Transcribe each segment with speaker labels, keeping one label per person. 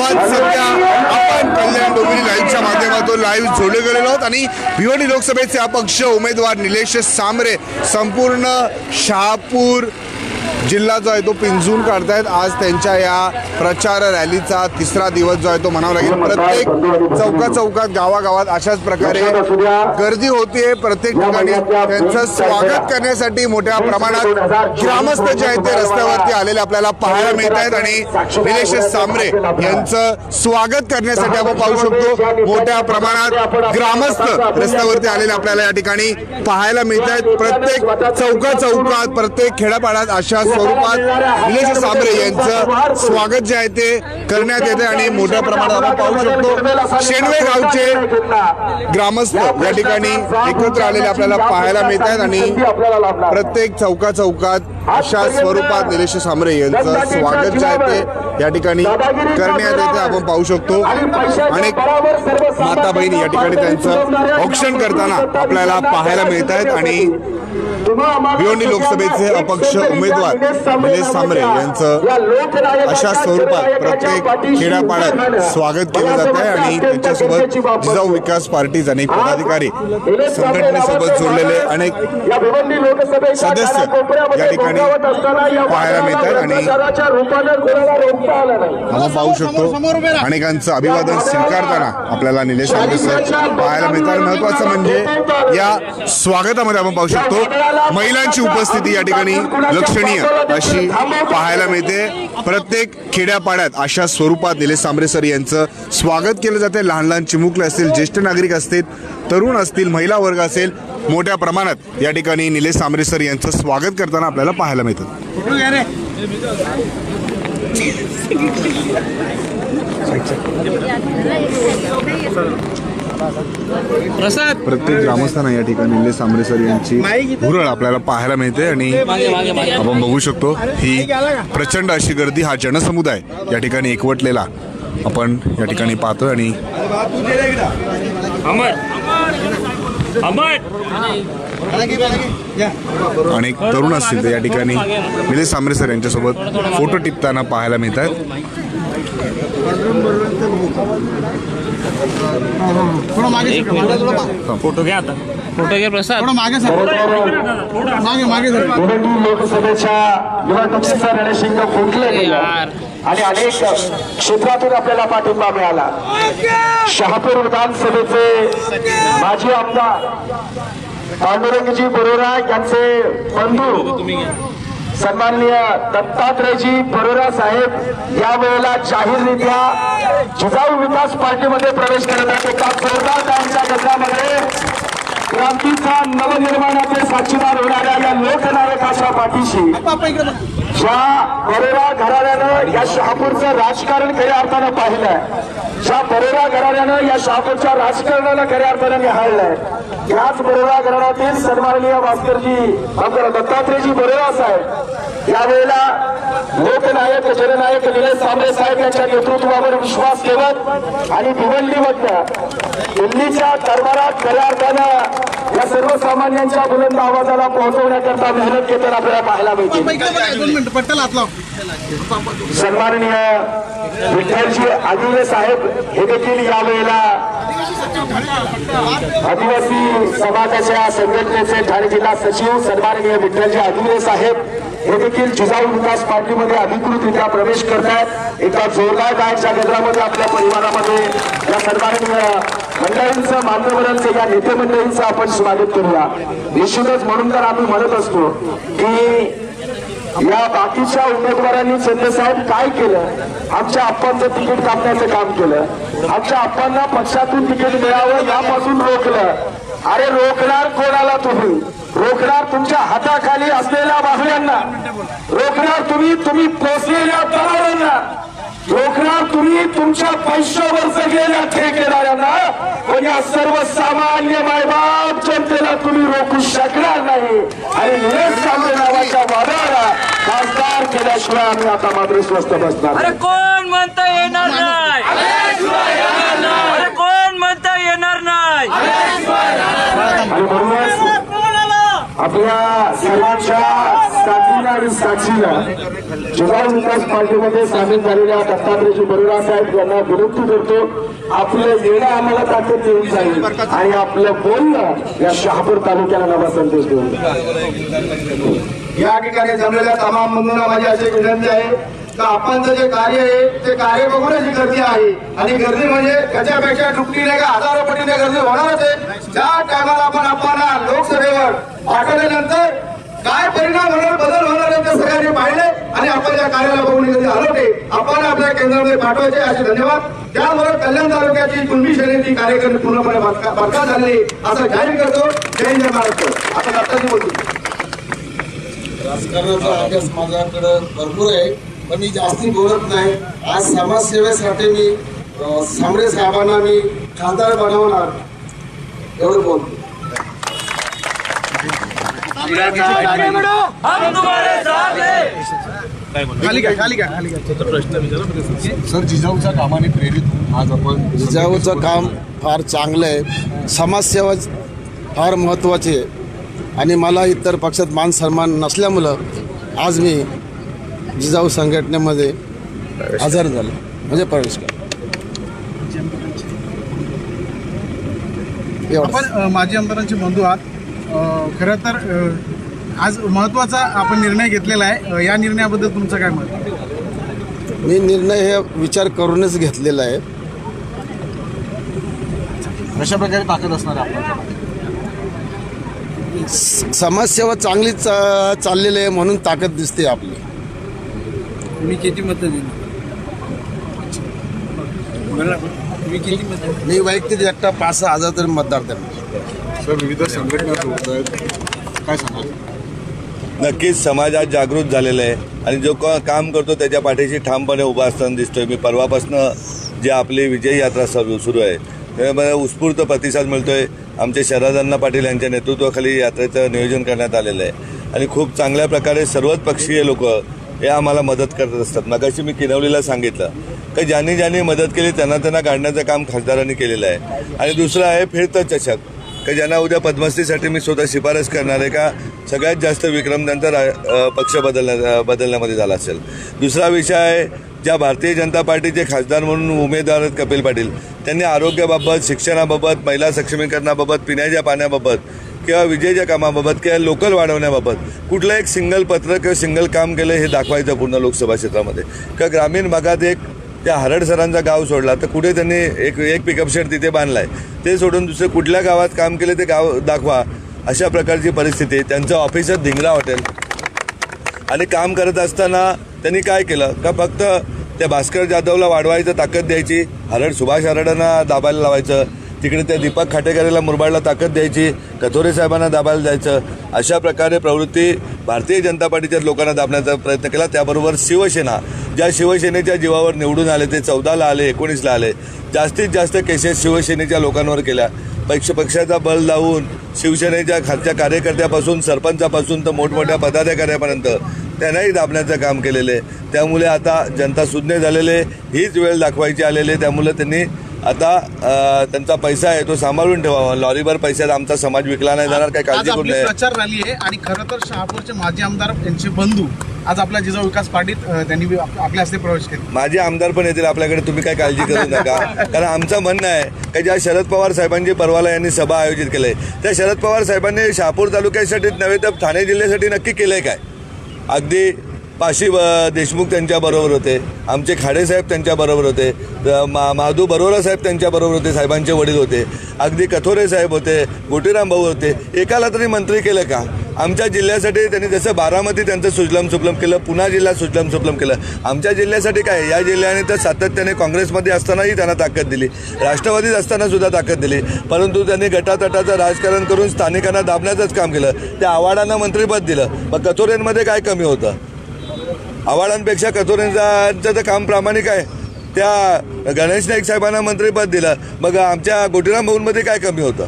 Speaker 1: गावात सध्या आपण कल्याण डोंबिवली लाईव्हच्या माध्यमातून लाईव्ह जोडले गेलेलो आहोत आणि भिवंडी लोकसभेचे अपक्ष उमेदवार निलेश सांबरे संपूर्ण शहापूर जिल्हा जो आहे तो पिंजून काढतायत. आज त्यांच्या या प्रचार रॅलीचा तिसरा दिवस जो आहे तो म्हणावा लागेल. प्रत्येक चौका चौकात गावागावात अशाच प्रकारे गर्दी होतीये. प्रत्येक ठिकाणी त्यांचं स्वागत करण्यासाठी मोठ्या प्रमाणात ग्रामस्थ जे आहेत ते रस्त्यावरती आलेले आपल्याला पाहायला मिळत आहेत आणि निलेश सांबरे यांचं स्वागत करण्यासाठी आपण पाहू शकतो. मोठ्या प्रमाणात ग्रामस्थ रस्त्यावरती आलेले आपल्याला या ठिकाणी पाहायला मिळत आहेत प्रत्येक चौका चौकात प्रत्येक खेड्यापाड्यात अशा स्वरूपात निलेश सांबरे यांचं स्वागत जे आहे ते करण्यात येते आणि मोठ्या प्रमाणात आपण पाहू शकतो. शेणवे गावचे ग्रामस्थ या ठिकाणी एकत्र आलेले आपल्याला पाहायला मिळत आहेत आणि प्रत्येक चौका चौकात अशा स्वरूपात निलेश सांबरे यांचं स्वागत जे आहे ते या ठिकाणी करण्यात येते आपण पाहू शकतो. अनेक माता बहिणी या ठिकाणी त्यांचं औक्षण करताना आपल्याला पाहायला मिळत आहेत आणि भिवंडी लोकसभेचे अपक्ष उमेदवार निलेश सांबरे यांचं अशा स्वरूपात प्रत्येक खेड्यापाड्यात स्वागत केलं जात आहे आणि त्यांच्यासोबत जिजाऊ विकास पार्टीज अनेक पदाधिकारी संघटनेसोबत जोडलेले अनेक
Speaker 2: सदस्य या ठिकाणी पाहायला मिळतात आणि
Speaker 1: आपण पाहू शकतो. अनेकांचं अभिवादन स्वीकारताना आपल्याला निलेश सांबरे सर पाहायला मिळतात. महत्वाचं म्हणजे या स्वागतामध्ये आपण पाहू शकतो. महिलांची उपस्थिती या ठिकाणी लक्षणीय अशी पाहायला मिळते. प्रत्येक खेड्यापाड्यात अशा स्वरूपात निलेश सांबरे सर यांचं स्वागत केलं जाते लहान लहान चिमुकले असतील ज्येष्ठ नागरिक असतील तरुण असतील महिला वर्ग असेल मोठ्या प्रमाणात. या ठिकाणी निलेश सांबरे सर यांचं स्वागत करताना आपल्याला पाहायला मिळतं.
Speaker 3: प्रसाद.
Speaker 1: प्रत्येक ग्रामस्थांना या ठिकाणी निलेश सांबरे सर यांची भुरळ आपल्याला पाहायला मिळते आणि आपण बघू शकतो ही प्रचंड अशी गर्दी हा जनसमुदाय या ठिकाणी एकवटलेला आपण या ठिकाणी पाहतोय आणि अनेक तरुण असतील ते या ठिकाणी. निलेश सांबरे सर यांच्यासोबत फोटो टिपताना पाहायला मिळत आहेत
Speaker 3: फोटो घ्या आता. फोटो घ्या प्रसाद.
Speaker 2: लोकसभेच्या निवडणुकीचा रणशिंग फुंकले गेलं.
Speaker 3: यार.
Speaker 2: आणि अनेक क्षेत्रातून आपल्याला पाठिंबा मिळाला. शहापूर विधानसभेचे माजी आमदार पांडुरंगजी बरोरा यांचे बंधू सन्माननीय दत्तात्रयजी बरोरा साहेब यावेळेला जाहीररित्या जिजाऊ विकास पार्टीमध्ये प्रवेश करत आहेत एका जोरदार त्यांच्या गटामध्ये क्रांतीचा नवनिर्माणाचे साक्षीदार होणाऱ्या या लोकनायकाच्या पाठीशी ज्या बरोबर घराण्यानं या शहापूरचं राजकारण खऱ्या अर्थानं पाहिलंय. ज्या बरोरा घराण्यानं या शहापूरच्या राजकारणाला खऱ्या अर्थाने निहाळलंय. याच बरोरा घराण्यातील सन्माननीय भास्करजी आपल्याला दत्तात्रयजी बरोरा साहेब यावेळेला लोकनायक जननायक निलेश सांबळे साहेब यांच्या नेतृत्वावर विश्वास ठेवत आणि भिवंडीमधनं दिल्लीच्या दरबारात खऱ्या अर्थानं या सर्वसामान्यांच्या बुलंद आवाजाला पोहोचवण्याकरता मेहनत घेताना आपल्याला पाहायला मिळते सन्माननीय विठ्ठलजी आदिले साहेब हे देखील यावेळेला आदिवासी समाजाच्या संघटनेचे ठाणे जिल्हा सचिव सन्माननीय विठ्ठलजी आदिले साहेब हे देखील जिजाऊ विकास पार्टीमध्ये अधिकृतरित्या प्रवेश करतायत. एका जोरदार गायच्या गजरामध्ये आपल्या परिवारामध्ये या सन्माननीय मंडळींचं मान्यवरांचं या नेते मंडळींचं आपण स्वागत करूया. निश्चितच म्हणून तर आम्ही म्हणत असतो की या बाकीच्या उमेदवारांनी चंद्र साहेब काय केलं? आमच्या आप्पांचं तिकीट कापण्याचं काम केलं. आमच्या आप्पांना पक्षातून तिकीट मिळावं यापासून रोखलं. अरे रोखणार कोणाला तुम्ही? रोखणार तुमच्या हाताखाली असलेल्या बाहुल्यांना. रोखणार तुम्ही तुम्ही पोचलेल्या रोखणार तुम्ही तुमच्या पैशावर जगलेल्या ठेकेदारांना पण या सर्वसामान्य मायबाप जनतेला तुम्ही रोखू शकणार नाही. आणि निलेश सांबरे नावाच्या वादाला खासदार केल्याशिवाय आम्ही आता मात्र स्वस्त बसणार
Speaker 3: अरे कोण म्हणता येणार नाही? अरे कोण म्हणता येणार नाही?
Speaker 2: आणि म्हणूनच आपल्या सर्वांच्या साक्षीला आणि साक्षीला जिल्हा विकास पार्टीमध्ये सामील झालेल्या दत्तात्रेयजी बरोरा साहेब यांना विनंती करतो आपलं येणं आम्हाला ताकद देऊन जाईल आणि आपलं बोलणं या शहापूर तालुक्याला नवा संदेश देऊन
Speaker 4: या ठिकाणी जमलेल्या तमाम बंधूंना माझी अशी विनंती आहे का आपणचं जे कार्य आहे ते कार्य बघूनच ही गर्दी आहे. आणि गर्दी म्हणजे त्याच्यापेक्षा दुपटीने का हजारो पटीने गर्दी होणारच आहे. ज्या टायमाला आपण आपल्याला लोकसभेवर पाठवल्यानंतर काय परिणाम होणार बदल होणार आहे ते सगळ्यांनी पाहिले आणि आपण या कार्याला बघून कधी गर्दी हलवते आपण आपल्या केंद्रामध्ये पाठवायचे असे धन्यवाद. त्यामुळे कल्याण तालुक्याची कुणबी शैलीची कार्यक्रम पूर्णपणे बरका- झालेली असं जाहीर करतो. जय जय महाराष्ट्र. आता दत्ताजी बोलतो
Speaker 5: राजकारणाचा अभ्यास माझ्याकडं भरपूर आहे पण मी जास्ती बोलत नाही. आज समाजसेवेसाठी मी अं, सांबरे साहेबांना मी खासदार बनवणार. एवढं बोलतो.
Speaker 3: हम तुम्हारे साथ हैं.
Speaker 6: सर जिजाऊच्या कामाने प्रेरित होऊन आज आपण
Speaker 5: जिजाऊचं काम फार चांगलं आहे. समाजसेवा फार महत्त्वाची आहे. आणि मला इतर पक्षात मान सन्मान नसल्यामुळं आज मी जिजाऊ संघटनेमध्ये हजर झालो. म्हणजे प्रवेश केला.
Speaker 7: आपण माजी आमदारांचे बंधू आहात. खरं तर आज महत्त्वाचा आपण निर्णय घेतलेला आहे. या निर्णयाबद्दल तुमचं काय मत?
Speaker 5: मी निर्णय हे विचार करूनच घेतलेला आहे.
Speaker 6: कशा प्रकारे ताकद असणार
Speaker 5: स- समाजसेवा चांगली चा चाललेली आहे म्हणून ताकद दिसते आपली.
Speaker 7: मी किती मतं दिली? मी किती मतं
Speaker 5: मी वैयक्तिक एकटा पाच सहा हजार तरी मतदार देणार.
Speaker 6: विविध संघटना सोबत आहेत. काय सांगाल?
Speaker 8: नक्कीच समाजात जागृत झालेलं आहे. आणि जो का काम करतो त्याच्या पाठीशी ठामपणे उभा असताना दिसतोय. मी परवापासनं जे आपली विजय यात्रा सुरू सुरू आहे त्यामुळे उत्स्फूर्त प्रतिसाद मिळतोय. आमचे शरदांना पाटील यांच्या नेतृत्वाखाली यात्रेचं नियोजन करण्यात आलेलं आहे. आणि खूप चांगल्या प्रकारे सर्वच पक्षीय लोक हे आम्हाला मदत करत असतात. मगाशी मी किनवलीला सांगितलं का ज्यांनी ज्यांनी मदत केली त्यांना त्यांना काढण्याचं काम खासदारांनी केलेलं आहे. आणि दुसरं आहे फिरतं चषक. का ज्यांना उद्या पद्मश्रीसाठी मी स्वतः शिफारस करणार आहे का? सगळ्यात जास्त विक्रम त्यांचा रा पक्ष बदलण्या बदलण्यामध्ये झाला असेल. दुसरा विषय आहे ज्या भारतीय जनता पार्टीचे खासदार म्हणून उमेदवार आहेत कपिल पाटील त्यांनी आरोग्याबाबत शिक्षणाबाबत महिला सक्षमीकरणाबाबत पिण्याच्या पाण्याबाबत किंवा विजेच्या कामाबाबत किंवा लोकल वाढवण्याबाबत कुठलं एक सिंगल पत्र किंवा सिंगल काम केलं हे दाखवायचं पूर्ण लोकसभा क्षेत्रामध्ये. किंवा ग्रामीण भागात एक त्या हरड सरांचा गाव सोडला तर कुठे त्यांनी एक एक पिकअप शेड तिथे बांधलाय? ते सोडून दुसरे कुठल्या गावात काम केले ते गाव दाखवा. अशा प्रकारची परिस्थिती त्यांचं ऑफिसच धिंगरा हॉटेल आणि काम करत असताना त्यांनी काय केलं? का फक्त त्या भास्कर जाधवला वाढवायचं ताकद द्यायची हरड सुभाष हरडांना दाबायला लावायचं तिकडे त्या दीपक खाटेकरेला मुरबाडला ताकद द्यायची कथोरे साहेबांना दाबायला द्यायचं अशा प्रकारे प्रवृत्ती भारतीय जनता पार्टीच्या लोकांना दाबण्याचा प्रयत्न केला. त्याबरोबर शिवसेना ज्या शिवसेनेच्या जीवावर निवडून आले ते चौदाला आले एकोणीसला आले जास्तीत जास्त केसेस शिवसेनेच्या लोकांवर केल्या. पक्ष पक्षाचा बल लावून शिवसेनेच्या खालच्या कार्यकर्त्यापासून सरपंचापासून तर मोठमोठ्या पदाधिकाऱ्यापर्यंत त्यांनाही दाबण्याचं काम केलेलं आहे. त्यामुळे आता जनता सुज्ञ झालेले हीच वेळ दाखवायची आलेली आहे. त्यामुळे त्यांनी आता त्यांचा पैसा आहे तो सांभाळून ठेवावा लॉरीवर पैशात आमचा समाज विकला नाही जाणार काही
Speaker 7: आज
Speaker 8: काळजी करू
Speaker 7: आपली
Speaker 8: नये.
Speaker 7: प्रचार रॅली आहे आणि खरं तर शहापूरचे माजी आमदार यांचे बंधू आज आपल्या जिजाऊ विकास अ, त्यांनी आपल्या हस्ते प्रवेश केला.
Speaker 8: माझे आमदार पण येतील आपल्याकडे तुम्ही काय काळजी करू नका. कारण आमचं म्हणणं आहे की ज्या शरद पवार साहेबांची परवाला यांनी सभा आयोजित केली त्या शरद पवार साहेबांनी शहापूर तालुक्यासाठी नव्हे तर ठाणे जिल्ह्यासाठी नक्की केलंय काय? अगदी पाशी ब- देशमुख त्यांच्याबरोबर होते. आमचे खाडेसाहेब त्यांच्याबरोबर होते. द- मा माधू बरोरा साहेब त्यांच्याबरोबर होते साहेबांचे वडील होते. अगदी कथोरे साहेब होते गोटीराम भाऊ होते. एकाला तरी मंत्री केलं का? आमच्या जिल्ह्यासाठी त्यांनी जसं बारामती त्यांचं सुजलम सुफलम केलं पुन्हा जिल्हा सुजलम सुफलम केलं. आमच्या जिल्ह्यासाठी काय? या जिल्ह्याने तर सातत्याने काँग्रेसमध्ये असतानाही त्यांना ताकद दिली. राष्ट्रवादीत असताना सुद्धा ताकद दिली. परंतु त्यांनी गटातटाचं राजकारण करून स्थानिकांना दाबण्याचंच काम केलं. त्या आव्हाडांना मंत्रिपद दिलं. मग कथोरेंमध्ये काय कमी होतं? आव्हाडांपेक्षा कथोरेंचं तर काम प्रामाणिक आहे त्या गणेश नाईक साहेबांना मंत्रिपद दिलं. मग आमच्या गोटीराम भाऊंमध्ये काय कमी होतं?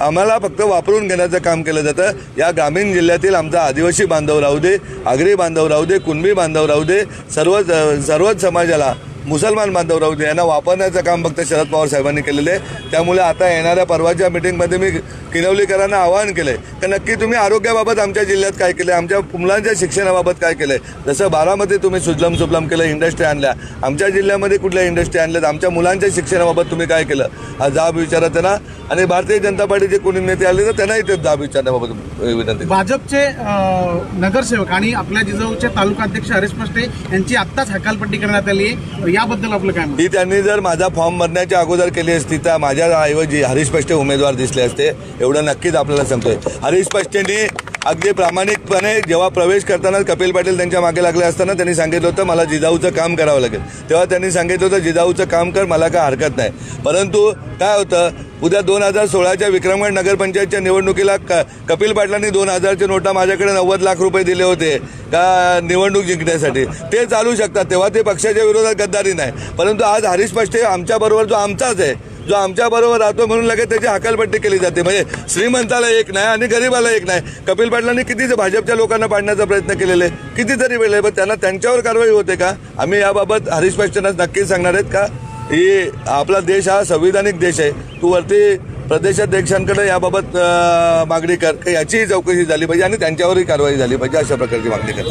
Speaker 8: आम्हाला फक्त वापरून घेण्याचं काम केलं जातं. या ग्रामीण जिल्ह्यातील आमचा आदिवासी बांधव राहू दे आगरी बांधव राहू दे कुणबी बांधव राहू दे सर्वच सर्वच समाजाला मुसलमान बांधव राहू दे यांना वापरण्याचं काम फक्त शरद पवार साहेबांनी केलेलं आहे. त्यामुळे आता येणाऱ्या परवाच्या मिटिंगमध्ये मी किनवलीकरांना आवाहन केलं आहे की नक्की तुम्ही आरोग्याबाबत आमच्या जिल्ह्यात काय केलं आमच्या मुलांच्या शिक्षणाबाबत काय केलं आहे जसं बारामध्ये तुम्ही सुजलम सुजलम केलं इंडस्ट्री आणल्या. आमच्या जिल्ह्यामध्ये कुठल्या इंडस्ट्री आणल्यात? आमच्या मुलांच्या शिक्षणाबाबत तुम्ही काय केलं? हा जाब विचारा त्यांना आणि भारतीय जनता पार्टीचे कोणी नेते आले तर त्यांनाही ते जाब विचारण्याबाबत विनंती
Speaker 7: भाजपचे नगरसेवक आणि आपल्या जिजाऊचे तालुकाध्यक्ष हरेश पष्टे यांची आत्ताच हकालपट्टी करण्यात आली आहे. याबद्दल आपलं काय
Speaker 8: ही त्यांनी जर माझा फॉर्म भरण्याच्या अगोदर केली असती तर माझ्या ऐवजी हरीश पष्टे उमेदवार दिसले असते. एवढं नक्कीच आपल्याला सांगतोय हरीश पष्टेंनी अगदी प्रामाणिकपणे जेव्हा प्रवेश करताना कपिल पाटील त्यांच्या मागे लागले असताना त्यांनी सांगितलं होतं मला जिजाऊचं काम करावं लागेल. तेव्हा त्यांनी सांगितलं होतं जिजाऊचं काम कर मला काय हरकत नाही. परंतु काय होतं उद्या दोन हजार सोळाच्या विक्रमगड नगरपंचायतच्या निवडणुकीला क कपिल पाटलांनी दोन हजारच्या नोटा माझ्याकडे नव्वद लाख रुपये दिले होते. का निवडणूक जिंकण्यासाठी? ते चालू शकतात. तेव्हा ते पक्षाच्या विरोधात गद्दारी नाही. परंतु आज हरीश पष्टे आमच्याबरोबर जो आमचाच आहे जो आमच्याबरोबर राहतो म्हणून लगेच त्याची हकालपट्टी केली जाते. म्हणजे श्रीमंताला एक नाही आणि गरीबाला एक नाही. कपिल पाटलांनी किती भाजपच्या लोकांना पाडण्याचा प्रयत्न केलेले कितीतरी वेळ आहे पण त्यांना त्यांच्यावर कारवाई होते का? आम्ही याबाबत हरीश पष्टेंना नक्कीच सांगणार आहेत का? ही आपला देश हा संविधानिक देश आहे. तू वरती प्रदेशाध्यक्षांकडे याबाबत मागणी कर. का याचीही चौकशी झाली पाहिजे आणि त्यांच्यावरही कारवाई झाली पाहिजे अशा प्रकारची मागणी कर.